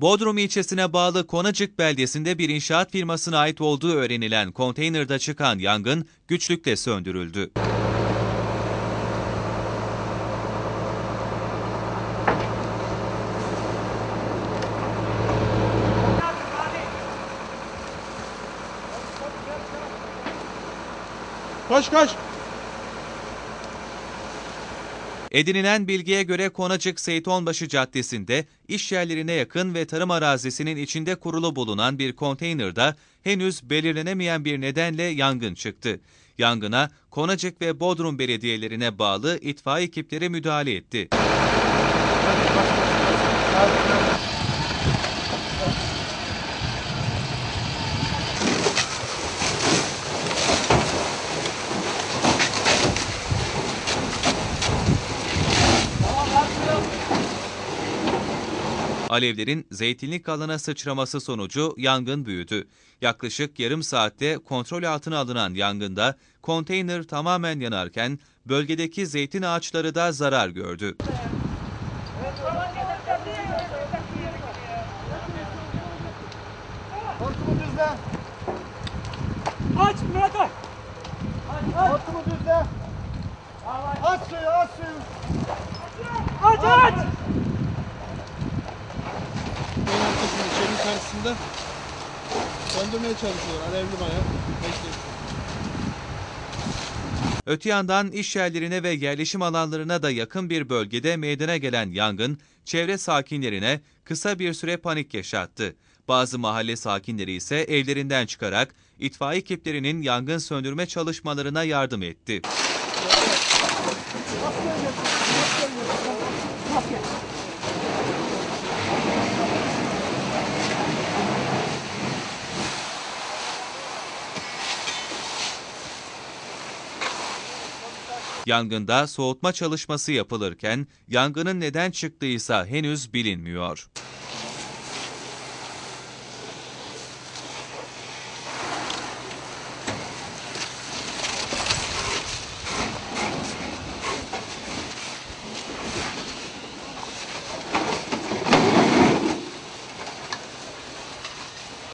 Bodrum ilçesine bağlı Konacık beldesinde bir inşaat firmasına ait olduğu öğrenilen konteynerda çıkan yangın güçlükle söndürüldü. Koş koş. Edinilen bilgiye göre Konacık Seytonbaşı Caddesi'nde iş yerlerine yakın ve tarım arazisinin içinde kurulu bulunan bir konteynerda henüz belirlenemeyen bir nedenle yangın çıktı. Yangına Konacık ve Bodrum belediyelerine bağlı itfaiye ekipleri müdahale etti. Alevlerin zeytinlik alana sıçraması sonucu yangın büyüdü. Yaklaşık yarım saatte kontrol altına alınan yangında konteyner tamamen yanarken bölgedeki zeytin ağaçları da zarar gördü. Hortumu düzle. Aç Murat aç. Hortumu düzle. Aç suyu aç suyu. Aç aç. Beyin arkasında çevrenin karşısında söndürmeye çalışıyorlar. Alevli. Bekleyin. Öte yandan iş yerlerine ve yerleşim alanlarına da yakın bir bölgede meydana gelen yangın, çevre sakinlerine kısa bir süre panik yaşattı. Bazı mahalle sakinleri ise evlerinden çıkarak itfaiye ekiplerinin yangın söndürme çalışmalarına yardım etti. Yangında soğutma çalışması yapılırken yangının neden çıktıysa henüz bilinmiyor.